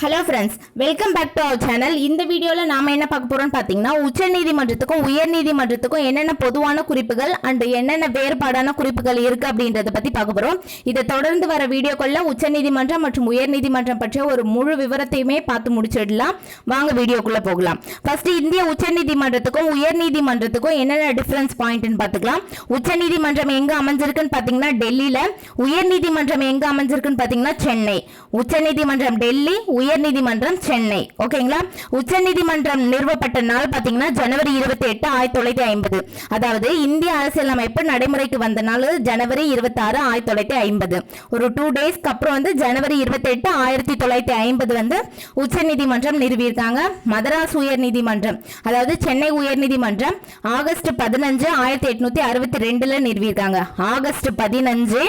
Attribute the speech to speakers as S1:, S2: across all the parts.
S1: Hello friends welcome back to our channel இந்த வீடியோவில் நாம என்ன பார்க்க போறோம்னு பார்த்தீங்கன்னா உச்சநீதிமன்றத்துக்கும் உயர்நீதிமன்றத்துக்கும் என்னென்ன பொதுவான குறிப்புகள் அண்ட் என்னென்ன வேறுபாடான குறிப்புகள் இருக்கு அப்படின்றத பத்தி பார்க்க போறோம். இதை தொடர்ந்து வர வீடியோக்குள்ள உச்சநீதிமன்றம் மற்றும் உயர்நீதிமன்றம் பற்றிய ஒரு முழு விவரத்தையுமே பார்த்து முடிச்சிடலாம். வாங்க வீடியோக்குள்ள போகலாம். ஃபர்ஸ்ட் இந்திய உச்சநீதிமன்றத்துக்கும் உயர்நீதிமன்றத்துக்கும் என்னென்ன டிஃப்ரென்ஸ் பாயிண்ட்னு பார்த்துக்கலாம். உச்சநீதிமன்றம் எங்க அமைஞ்சிருக்குன்னு பார்த்தீங்கன்னா டெல்லியில. உயர்நீதிமன்றம் எங்க அமைஞ்சிருக்குன்னு பார்த்தீங்கன்னா சென்னை. உச்சநீதிமன்றம் டெல்லி உயர்நீதிமன்றம் சென்னை. ஓகேங்களா? உச்சநீதிமன்றம் நிறுவப்பட்ட நாள் பார்த்தீங்கன்னா ஜனவரி இருபத்தி எட்டு ஆயிரத்தி தொள்ளாயிரத்தி ஐம்பது. அதாவது இந்திய அரசியலமைப்பு நடைமுறைக்கு வந்த நாள் ஜனவரி இருபத்தி ஆறு ஆயிரத்தி தொள்ளாயிரத்தி ஐம்பது. ஒரு டூ டேஸ்க்கு அப்புறம் வந்து ஜனவரி இருபத்தி எட்டு ஆயிரத்தி தொள்ளாயிரத்தி ஐம்பது வந்து உச்சநீதிமன்றம் நிறுவியிருக்காங்க. மதராஸ் உயர்நீதிமன்றம் அதாவது சென்னை உயர்நீதிமன்றம் ஆகஸ்ட் பதினஞ்சு ஆயிரத்தி எட்நூத்தி அறுபத்தி ரெண்டுல நிறுவியிருக்காங்க. ஆகஸ்ட் பதினஞ்சு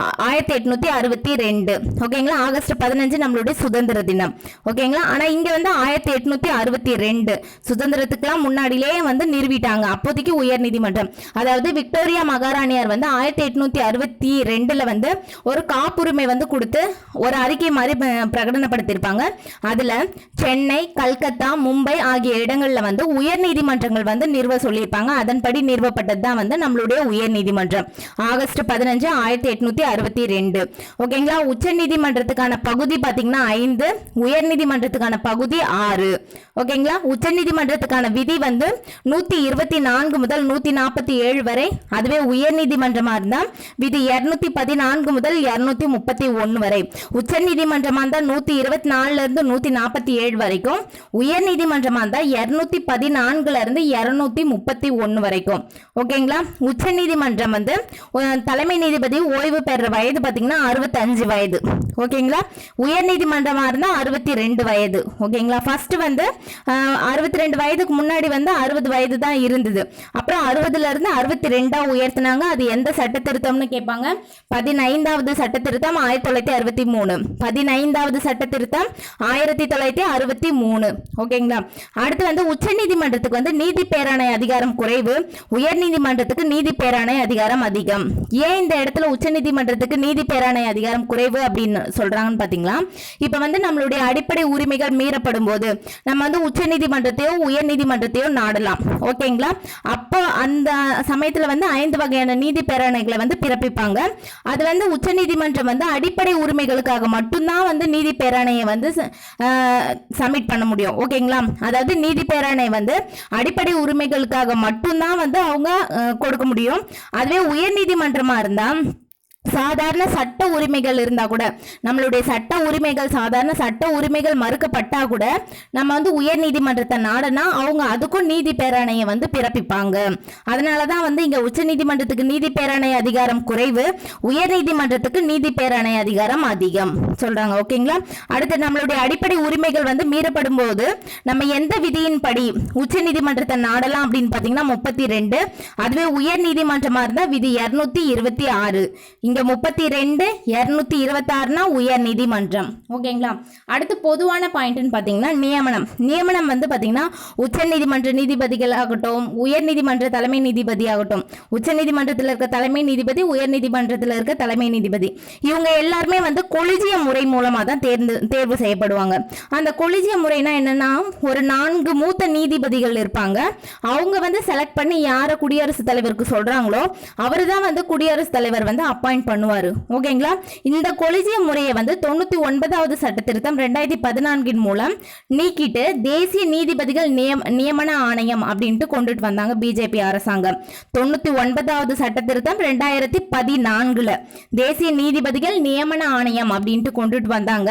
S1: ஆ- ஆயிரத்தி எட்நூத்தி அறுபத்தி ரெண்டு. ஓகேங்களா? ஆகஸ்ட் பதினஞ்சு நம்மளுடைய சுதந்திர தினம். ஓகேங்களா? ஆனா இங்க வந்து ஆயிரத்தி எட்நூத்தி அறுபத்தி ரெண்டு சுதந்திரத்துக்குலாம் முன்னாடியிலே வந்து நிறுவிட்டாங்க. அப்போதைக்கு உயர் நீதிமன்றம் அதாவது விக்டோரியா மகாராணியார் வந்து ஆயிரத்தி எட்நூத்தி அறுபத்தி ரெண்டுல வந்து ஒரு காப்புரிமை வந்து கொடுத்து ஒரு அறிக்கை மாதிரி பிரகடனப்படுத்தியிருப்பாங்க. அதுல சென்னை கல்கத்தா மும்பை ஆகிய இடங்கள்ல வந்து உயர் நீதிமன்றங்கள் வந்து நிறுவ சொல்லியிருப்பாங்க. அதன்படி நிறுவப்பட்டது தான் வந்து நம்மளுடைய உயர் நீதிமன்றம் ஆகஸ்ட் பதினஞ்சு ஆயிரத்தி எட்நூத்தி அறுபத்தி ரெண்டு. ஓகேங்களா? உச்ச நீதிமன்றத்துக்கான பகுதி பாத்தீங்கன்னா ஐந்து உயர் நீதிமன்றத்துக்கான பகுதி ஆறு. ஓகேங்களா? உச்ச நீதிமன்றத்துக்கான விதி வந்து நூத்தி இருபத்தி நான்கு முதல் நூத்தி நாற்பத்தி ஏழு வரை அதுவே உயர்நீதிமன்றமாக இருந்தால் விதி இருநூத்தி பதினான்கு முதல் இருநூத்தி முப்பத்தி ஒன்னு வரை. உச்ச நீதிமன்றமா நூற்றி நூத்தி இருபத்தி நாலுல இருந்து நூத்தி நாற்பத்தி ஏழு வரைக்கும். உயர் நீதிமன்றமா இரநூத்தி பதினான்குலேருந்து இரநூத்தி இருநூத்தி முப்பத்தி ஒன்னு வரைக்கும். ஓகேங்களா? உச்ச நீதிமன்றம் வந்து தலைமை நீதிபதி ஓய்வு பெற வயது பார்த்தீங்கன்னா அறுபத்தஞ்சு வயது. ஓகேங்களா? உயர் இருந்தால் அறுபத்தி ரெண்டு வயது. ஓகேங்களா? ஃபர்ஸ்ட் வந்து அறுபத்தி ரெண்டு வயதுக்கு முன்னாடி வந்து அறுபது வயது தான் இருந்தது. அப்புறம் அறுபதுல இருந்து அறுபத்தி ரெண்டா உயர்த்தினாங்க. அது எந்த சட்ட திருத்தம்னு கேட்பாங்க? பதினைந்தாவது சட்ட திருத்தம் ஆயிரத்தி தொள்ளாயிரத்தி அறுபத்தி மூணு. பதினைந்தாவது சட்ட திருத்தம் ஆயிரத்தி தொள்ளாயிரத்தி அறுபத்தி மூணு. ஓகேங்களா? அடுத்து வந்து உச்ச நீதிமன்றத்துக்கு வந்து நீதி பேராணை அதிகாரம் குறைவு. உயர் நீதிமன்றத்துக்கு நீதி பேராணை அதிகாரம் அதிகம். ஏன் இந்த இடத்துல உச்ச நீதிமன்றத்துக்கு நீதி பேராணை அதிகாரம் குறைவு அப்படின்னு சொல்றாங்கன்னு பாத்தீங்களா? இப்ப வந்து நம்மளுடைய அடிப்படை உரிமைகள் மீறப்படும் போது நம்ம வந்து உச்ச நீதிமன்றத்தையோ உயர் நீதிமன்றத்தையோ நாடலாம். ஓகேங்களா? அப்போ அந்த சமயத்துல வந்து ஐந்து வகையான நீதி பேரணைகளை வந்து பிறப்பிப்பாங்க. அது வந்து உச்ச நீதிமன்றம் வந்து அடிப்படை உரிமைகளுக்காக மட்டும்தான் வந்து நீதி பேராணையை வந்து சப்மிட் பண்ண முடியும். ஓகேங்களா? அதாவது நீதி பேரணை வந்து அடிப்படை உரிமைகளுக்காக மட்டும்தான் வந்து அவங்க கொடுக்க முடியும். அதுவே உயர் நீதிமன்றமா இருந்தா சாதாரண சட்ட உரிமைகள் இருந்தால் கூட நம்மளுடைய சட்ட உரிமைகள் சாதாரண சட்ட உரிமைகள் மறுக்கப்பட்டால் கூட நம்ம வந்து உயர் நீதிமன்றத்தை நாடனா அவங்க அதுக்கும் நீதி பேராணையை வந்து பிறப்பிப்பாங்க. அதனால தான் வந்து இங்கே உச்ச நீதிமன்றத்துக்கு நீதி பேராணை அதிகாரம் குறைவு உயர் நீதிமன்றத்துக்கு நீதி பேராணை அதிகாரம் அதிகம். சொல்கிறாங்க ஓகேங்களா? அடுத்து நம்மளுடைய அடிப்படை உரிமைகள் வந்து மீறப்படும் போது நம்ம எந்த விதியின் படி உச்ச நீதிமன்றத்தை நாடலாம் அப்படின்னு பார்த்தீங்கன்னா முப்பத்தி ரெண்டு அதுவே உயர் நீதிமன்றமாக இருந்தால் விதி இருநூத்தி இருபத்தி ஆறு. முப்பத்தி ரெண்டு இருநூத்தி இருபத்தாறுனா உயர் நீதிமன்றம். ஓகேங்களா? அடுத்து பொதுவான பாயிண்ட்னு பாத்தீங்கன்னா நியமனம். நியமனம் வந்து பாத்தீங்கன்னா உச்ச நீதிமன்ற நீதிபதிகள் ஆகட்டும் உயர் நீதிமன்ற தலைமை நீதிபதி ஆகட்டும். உச்ச நீதிமன்றத்தில் இருக்க தலைமை நீதிபதி உயர் நீதிமன்றத்தில் இருக்க தலைமை நீதிபதி. இவங்க எல்லாருமே வந்து கொலிஜிய முறை மூலமா தான் தேர்ந்து தேர்வு செய்யப்படுவாங்க. அந்த கொலிஜிய முறைனா என்னன்னா ஒரு நான்கு மூத்த நீதிபதிகள் இருப்பாங்க. அவங்க வந்து செலக்ட் பண்ணி யாரை குடியரசுத் தலைவருக்கு சொல்றாங்களோ அவர் தான் வந்து குடியரசுத் தலைவர் வந்து அப்பாயிண்ட் பண்ணுவாரு. ஓகேங்களா? இந்த கொலிஜிய முறையை வந்து தொண்ணூத்தி ஒன்பதாவது சட்ட திருத்தம் ரெண்டாயிரத்தி பதினான்கின் மூலம் நீக்கிட்டு தேசிய நீதிபதிகள் நியம் நியமன ஆணையம் அப்படின்ட்டு கொண்டுட்டு வந்தாங்க பிஜேபி அரசாங்கம். தொண்ணூத்தி ஒன்பதாவது சட்ட திருத்தம் ரெண்டாயிரத்தி பதினான்குல தேசிய நீதிபதிகள் நியமன ஆணையம் அப்படின்ட்டு கொண்டுட்டு வந்தாங்க.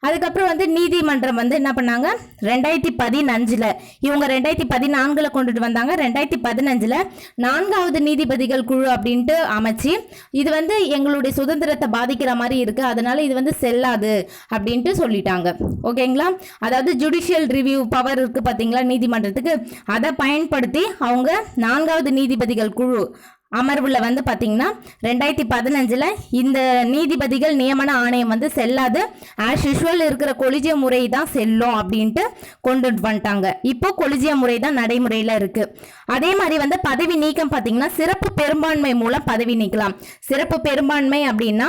S1: அதுக்கப்புறம் வந்து நீதிமன்றம் வந்து என்ன பண்ணாங்க? ரெண்டாயிரத்தி பதினஞ்சுல இவங்க ரெண்டாயிரத்தி பதினான்குல கொண்டுட்டு வந்தாங்க. ரெண்டாயிரத்தி பதினஞ்சுல நான்காவது நீதிபதிகள் குழு அப்படின்ட்டு அமைச்சு இது வந்து எங்களுடைய சுதந்திரத்தை பாதிக்கிற மாதிரி இருக்கு. அதனால இது வந்து செல்லாது அப்படின்ட்டு சொல்லிட்டாங்க. ஓகேங்களா? அதாவது ஜுடிஷியல் ரிவ்யூ பவர் இருக்கு பாத்தீங்களா நீதிமன்றத்துக்கு? அதை பயன்படுத்தி அவங்க நான்காவது நீதிபதிகள் குழு அமர்வில் வந்து பார்த்திங்கன்னா ரெண்டாயிரத்தி பதினஞ்சில் இந்த நீதிபதிகள் நியமன ஆணையம் வந்து செல்லாது. ஆஸ் யூஷுவல் இருக்கிற கொலிஜிய முறை தான் செல்லும் அப்படின்ட்டு கொண்டு வந்துட்டாங்க. இப்போ கொலிஜிய முறை தான் நடைமுறையில் இருக்குது அதே மாதிரி வந்து பதவி நீக்கம் பார்த்திங்கன்னா சிறப்பு பெரும்பான்மை மூலம் பதவி நீக்கலாம். சிறப்பு பெரும்பான்மை அப்படின்னா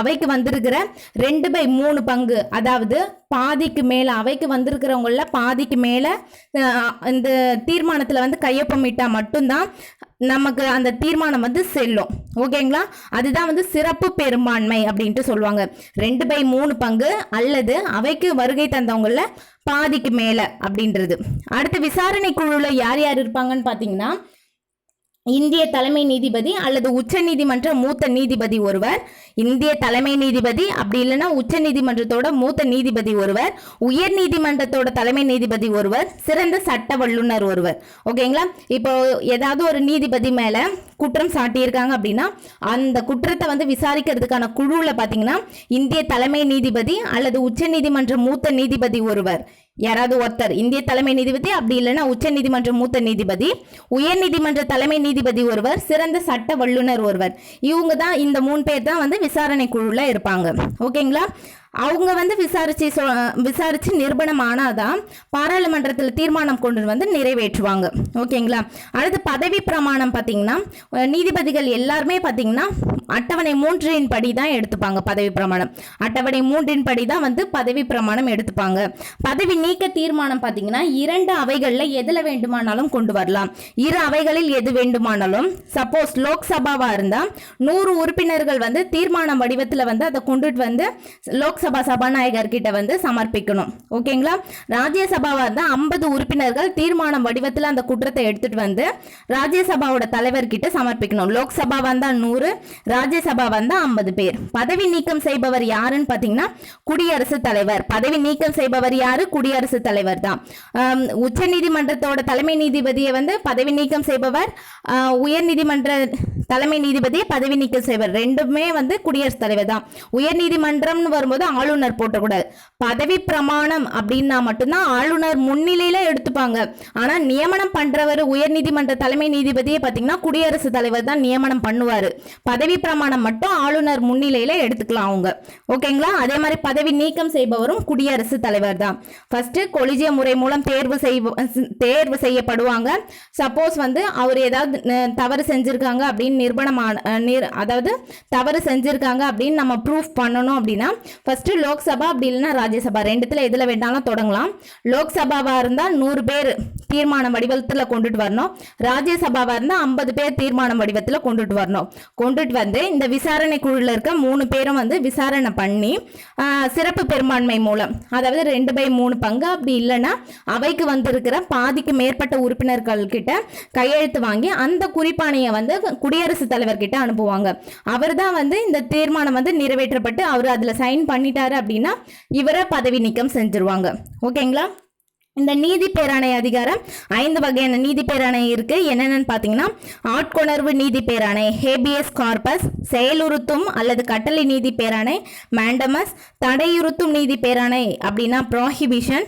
S1: அவைக்கு வந்திருக்கிற ரெண்டு பை மூணு பங்கு அதாவது பாதிக்கு மேலே அவைக்கு வந்திருக்கிறவங்கள பாதிக்கு மேலே இந்த தீர்மானத்தில் வந்து கையொப்பமிட்டால் மட்டும்தான் நமக்கு அந்த தீர்மானம் வந்து செல்லும். ஓகேங்களா? அதுதான் வந்து சிறப்பு பெரும்பான்மை அப்படின்ட்டு சொல்லுவாங்க. ரெண்டு பை மூணு பங்கு அல்லது அவைக்கு வருகை தந்தவங்கள பாதிக்கு மேலே அப்படின்றது. அடுத்து விசாரணை குழுவில் யார் யார் இருப்பாங்கன்னு பார்த்தீங்கன்னா இந்திய தலைமை நீதிபதி அல்லது உச்ச நீதிமன்ற மூத்த நீதிபதி ஒருவர். இந்திய தலைமை நீதிபதி அப்படி இல்லைன்னா உச்ச நீதிமன்றத்தோட மூத்த நீதிபதி ஒருவர். உயர் நீதிமன்றத்தோட தலைமை நீதிபதி ஒருவர். சிறந்த சட்ட வல்லுநர் ஒருவர். ஓகேங்களா இப்போ ஏதாவது ஒரு நீதிபதி மேல குற்றம் சாட்டியிருக்காங்க அப்படின்னா அந்த குற்றத்தை வந்து விசாரிக்கிறதுக்கான குழுவில் பார்த்தீங்கன்னா இந்திய தலைமை நீதிபதி அல்லது உச்ச நீதிமன்ற மூத்த நீதிபதி ஒருவர். யாராவது ஒருத்தர் இந்திய தலைமை நீதிபதி அப்படி இல்லைன்னா உச்ச நீதிமன்ற மூத்த நீதிபதி உயர் நீதிமன்ற தலைமை நீதிபதி ஒருவர் சிறந்த சட்ட வல்லுநர் ஒருவர். இவங்க தான் இந்த மூணு பேர் தான் வந்து விசாரணை குழுவில் இருப்பாங்க. ஓகேங்களா? அவங்க வந்து விசாரிச்சு சொ விசாரித்து நிரூபணம் ஆனாதான் பாராளுமன்றத்தில் தீர்மானம் கொண்டு வந்து நிறைவேற்றுவாங்க. ஓகேங்களா? அடுத்து பதவி பிரமாணம் பார்த்தீங்கன்னா நீதிபதிகள் எல்லாருமே பார்த்தீங்கன்னா அட்டவணை மூன்றின் படி தான் எடுத்துப்பாங்க பதவி பிரமாணம். அட்டவணை மூன்றின் படி தான் வந்து பதவி பிரமாணம் எடுத்துப்பாங்க. பதவி நீக்க தீர்மானம் பார்த்தீங்கன்னா இரண்டு அவைகளில் எதில் வேண்டுமானாலும் கொண்டு வரலாம். இரு அவைகளில் எது வேண்டுமானாலும் சப்போஸ் லோக்சபாவாக இருந்தால் நூறு உறுப்பினர்கள் வந்து தீர்மானம் வடிவத்தில் வந்து அதை கொண்டுட்டு வந்து லோக் லோக்சபா சபாநாயகர் கிட்ட வந்து சமர்ப்பிக்கணும். ஓகேங்களா? ராஜ்யசபாவாக இருந்தால் ஐம்பது உறுப்பினர்கள் தீர்மானம் வடிவத்தில் அந்த குற்றத்தை எடுத்துட்டு வந்து ராஜ்யசபாவோட தலைவர்கிட்ட சமர்ப்பிக்கணும். லோக்சபா வந்தால் நூறு ராஜ்யசபா வந்தால் ஐம்பது பேர். பதவி நீக்கம் செய்பவர் யாருன்னு பார்த்தீங்கன்னா குடியரசுத் தலைவர். பதவி நீக்கம் செய்பவர் யாரு? குடியரசுத் தலைவர் தான். உச்ச உச்சநீதிமன்றத்தோட தலைமை நீதிபதியை வந்து பதவி நீக்கம் செய்பவர் உயர் நீதிமன்ற தலைமை நீதிபதியை பதவி நீக்கம் செய்வர். ரெண்டுமே வந்து குடியரசுத் தலைவர் தான். உயர் நீதிமன்றம்னு வரும்போது ஆளுநர் போட்டக்கூடாது. பதவி பிரமாணம் அப்படின்னா மட்டும்தான் ஆளுநர் முன்னிலையில எடுத்துப்பாங்க. ஆனா நியமனம் பண்றவர் உயர் நீதிமன்ற தலைமை நீதிபதியை பார்த்தீங்கன்னா குடியரசுத் தலைவர் தான் நியமனம் பண்ணுவாரு. பதவி பிரமாணம் மட்டும் ஆளுநர் முன்னிலையில எடுத்துக்கலாம் அவங்க. ஓகேங்களா? அதே மாதிரி பதவி நீக்கம் செய்பவரும் குடியரசுத் தலைவர் தான். ஃபர்ஸ்ட் கொலிஜிய முறை மூலம் தேர்வு செய் தேர்வு செய்யப்படுவாங்க. சப்போஸ் வந்து அவர் ஏதாவது தவறு செஞ்சிருக்காங்க அப்படின்னு நிர்பணமான நிர் அதாவது தவறு செஞ்சுருக்காங்க அப்படின்னு நம்ம ப்ரூஃப் பண்ணணும் அப்படின்னா ஃபஸ்ட்டு லோக்சபா அப்படி இல்லைன்னா ராஜ்யசபா. ரெண்டுத்தில் எதில் வேணாலும் தொடங்கலாம். லோக்சபாவாக இருந்தால் நூறு பேர் தீர்மான வடிவத்தில் கொண்டுட்டு வரணும். ராஜ்யசபாவா இருந்தால் ஐம்பது பேர் தீர்மான வடிவத்தில் கொண்டுட்டு வரணும். கொண்டுட்டு வந்து இந்த விசாரணை குழுல இருக்க மூணு பேரும் வந்து விசாரணை பண்ணி சிறப்பு பெரும்பான்மை மூலம் அதாவது ரெண்டு பை மூணு பங்கு அப்படி இல்லைன்னா அவைக்கு வந்திருக்கிற பாதிக்கு மேற்பட்ட உறுப்பினர்கள் கிட்ட கையெழுத்து வாங்கி அந்த குறிப்பாணையை வந்து குடியரசு தலைவர் கிட்ட அனுப்புவாங்க. அவர் தான் வந்து இந்த தீர்மானம் வந்து நிறைவேற்றப்பட்டு அவர் அதில் சைன் பண்ணிட்டாரு அப்படின்னா இவரை பதவி நீக்கம் செஞ்சிருவாங்க. ஓகேங்களா? இந்த நீதி பேராணை அதிகாரம் ஐந்து வகையான நீதி பேராணை இருக்கு. என்னென்னு பார்த்தீங்கன்னா ஆட்கொணர்வு நீதி பேராணை ஹேபியஸ் கார்பஸ் செயலுறுத்தும் அல்லது கட்டளை நீதி பேராணை மேண்டமஸ் தடையுறுத்தும் நீதி பேராணை அப்படின்னா ப்ராஹிபிஷன்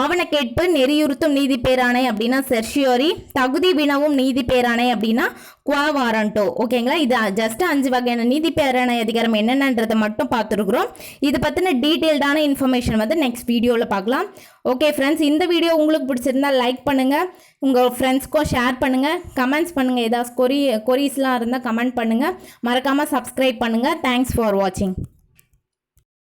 S1: ஆவணக்கேட்பு நெறியுறுத்தும் நீதி பேராணை அப்படின்னா செர்ஷியோரி தகுதி வினவும் நீதி பேராணை அப்படின்னா குவா வாரண்டோ ஓகேங்களா இது ஜஸ்ட் அஞ்சு வகையான நீதி பேராணை அதிகாரம் என்னென்னன்றதை மட்டும் பார்த்துருக்குறோம். இது பற்றின டீட்டெயில்டான இன்ஃபர்மேஷன் வந்து நெக்ஸ்ட் வீடியோவில் பார்க்கலாம். ஓகே ஃப்ரெண்ட்ஸ் இந்த வீடியோ உங்களுக்கு பிடிச்சிருந்தா லைக் பண்ணுங்கள் உங்கள் ஃப்ரெண்ட்ஸ்க்கும் ஷேர் பண்ணுங்கள் கமெண்ட்ஸ் பண்ணுங்கள் ஏதாவது கொரி கொரிஸ்லாம் இருந்தால் கமெண்ட் பண்ணுங்கள் மறக்காமல் சப்ஸ்கிரைப் பண்ணுங்கள் தேங்க்ஸ் ஃபார் வாட்சிங்